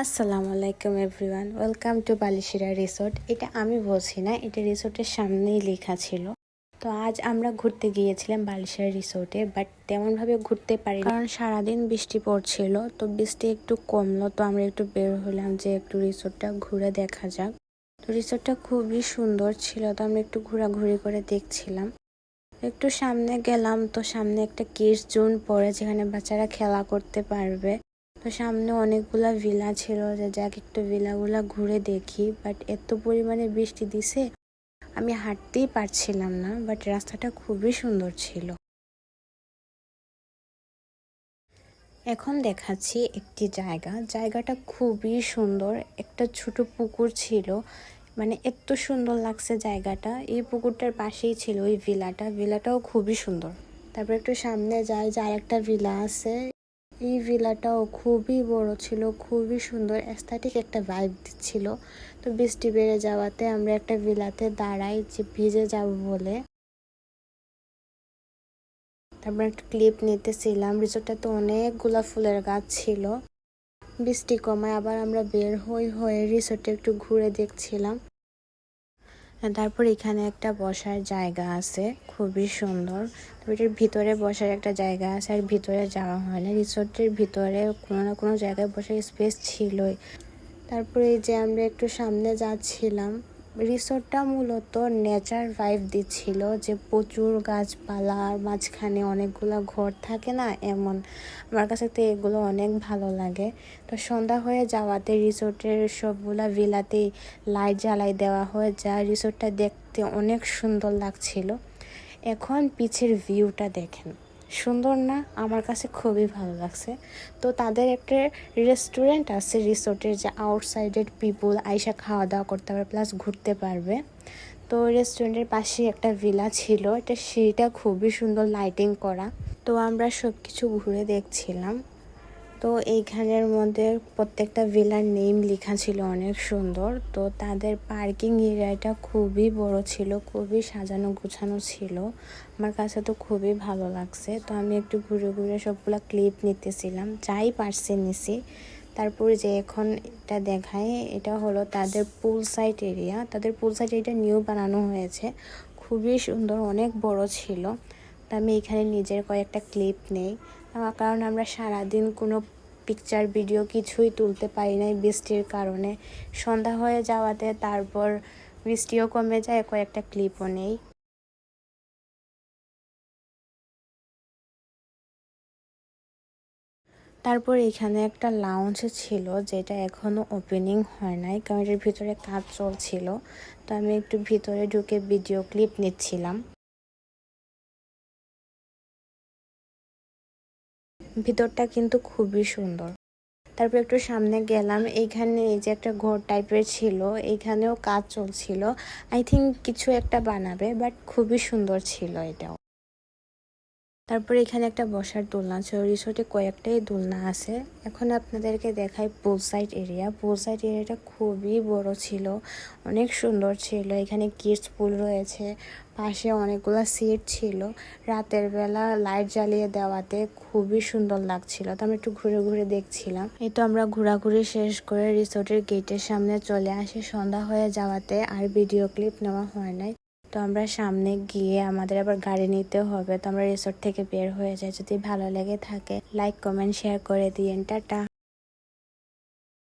আসসালামু আলাইকুম everyone, welcome to Balishira resort. এটা আমি বলছি না, এটা রিসোর্টের সামনেই লেখা ছিল। তো আজ আমরা ঘুরতে গিয়েছিলাম বালিশিরা রিসোর্টে, বাট তেমনভাবে ঘুরতে পারি কারণ সারাদিন বৃষ্টি পড়ছিল, তো বৃষ্টি একটু কমলো, তো আমরা একটু বের হলাম যে একটু রিসোর্টটা ঘুরে দেখা যাক। তো রিসোর্টটা খুবই সুন্দর ছিল, তো আমরা একটু ঘোরাঘুরি করে দেখছিলাম। একটু সামনে গেলাম, তো সামনে একটা কিডস জোন পড়ে, যেখানে বাচ্চারা খেলা করতে পারবে। তো সামনে অনেকগুলা ভিলা ছিল, যে যাক একটু ভিলাগুলা ঘুরে দেখি বাট এত পরিমাণে বৃষ্টি দিছে, আমি হাঁটতেই পারছিলাম না বাট রাস্তাটা খুবই সুন্দর ছিল। এখন দেখাচ্ছি একটি জায়গা। জায়গাটা খুবই সুন্দর, একটা ছোট পুকুর ছিল মানে এত সুন্দর লাগছে জায়গাটা। এই পুকুরটার পাশেই ছিল ওই ভিলাটা, ভিলাটাও খুবই সুন্দর। তারপর একটু সামনে যাই, যে আরেকটা ভিলা আছে এই ভিলাটাও খুবই বড় ছিল, খুবই সুন্দর অ্যাস্থেটিক একটা ভাইব দিচ্ছিল। তো বৃষ্টি বেড়ে যাওয়াতে আমরা একটা ভিলাতে দাঁড়াই যে ভিজে যাব বলে। তারপর একটা ক্লিপ নিতেছিলাম, রিসোর্টটাতে অনেকগুলা ফুলের গাছ ছিল। বৃষ্টি কমায় আবার আমরা বের হই, হয়ে রিসোর্টে একটু ঘুরে দেখছিলাম। তারপর এখানে একটা বসার জায়গা আছে, খুবই সুন্দর। এটার ভিতরে বসার একটা জায়গা আছে, আর ভিতরে যাওয়া হয় না। রিসোর্টের ভিতরে কোনো না কোনো জায়গায় বসার স্পেস ছিলই। তারপরে এই যে আমরা একটু সামনে যাচ্ছিলাম রিসোর্টটা মূলত নেচার ভাইব দিচ্ছিল যে প্রচুর গাছপালা, আর মাঝখানে অনেকগুলো ঘর থাকে না এমন। আমার কাছে তো এগুলো অনেক ভালো লাগে। তো সন্ধ্যা হয়ে যাওয়াতে রিসোর্টের সবগুলা ভিলাতেই লাইট জ্বালাই দেওয়া হয়, যা রিসোর্টটা দেখতে অনেক সুন্দর লাগছিল। এখন পিছের ভিউটা দেখেন। সুন্দর না, আমার কাছে খুবই ভালো লাগছে। তো তাদের একটা রেস্টুরেন্ট আছে রিসোর্টের যে আউটসাইডের পিপুল আইসা খাওয়া দাওয়া করতে পারবে প্লাস ঘুরতে পারবে। তো রেস্টুরেন্টের পাশে একটা ভিলা ছিল, এটা সিঁড়িটা খুবই সুন্দর লাইটিং করা। তো আমরা সব কিছু ঘুরে দেখছিলাম। তো এইখানের মধ্যে প্রত্যেকটা ভিলার নেম লেখা ছিল অনেক সুন্দর। তো তাদের পার্কিং এরিয়াটা খুবই বড় ছিল, খুবই সাজানো গুছানো ছিল। আমার কাছে তো খুবই ভালো লাগছে। তো আমি একটু ঘুরে ঘুরে সবগুলো ক্লিপ নিতেছিলাম, যাই পারছি নিছি। তারপরে যে এখন এটা দেখায় এটা হলো তাদের পুল সাইড এরিয়া তাদের পুল সাইড এরিয়া নিউ বানানো হয়েছে। খুবই সুন্দর, অনেক বড় ছিল। তো আমি এখানে নিজের কয়েকটা ক্লিপ নেই। কারণ আমরা সারাদিন কোনো পিকচার ভিডিও কিছুই তুলতে পারি নাই বৃষ্টির কারণে। সন্ধ্যা হয়ে যাওয়াতে তারপর বৃষ্টিও কমে যায়, কয়েকটা ক্লিপও নেই। তারপর এখানে একটা লাউঞ্জ ছিল, যেটা এখনও ওপেনিং হয় নাই, কারণ এটার ভিতরে কাজ চলছিল। তো আমি একটু ভিতরে ঢুকে ভিডিও ক্লিপ নিচ্ছিলাম। ভিতরটা কিন্তু খুবই সুন্দর। তারপর একটু সামনে গেলাম, এইখানে এই যে একটা ঘর টাইপের ছিল, এইখানেও কাজ চলছিল। আই থিঙ্ক কিছু একটা বানাবে বাট খুবই সুন্দর ছিল এটাও। তারপরে এখানে একটা বসার দোলনা আছে। রিসোর্টে কয়েকটাই দোলনা আছে। এখন আপনাদেরকে দেখাই pool side area pool side এরিয়াটা খুবই বড় ছিল। অনেক সুন্দর ছিল। এখানে কিডস পুল রয়েছে। পাশে অনেকগুলো সিট ছিল। রাতের বেলা লাইট জ্বালিয়ে দেওয়াতে খুবই সুন্দর লাগছিল। তো আমরা একটু ঘুরে ঘুরে দেখছিলাম। এই তো আমরা ঘোরাঘুরি শেষ করে রিসোর্টের গেটের সামনে চলে আসি। সন্ধ্যা হয়ে যাওয়াতে আর ভিডিও ক্লিপ নেওয়া হয় নাই। তো আমরা সামনে গিয়ে আমাদের আবার গাড়ি নিতে হবে। তো আমরা রিসোর্ট থেকে বের হয়ে যাই। যদি ভালো লেগে থাকে লাইক কমেন্ট শেয়ার করে দিয়েন। টাটা।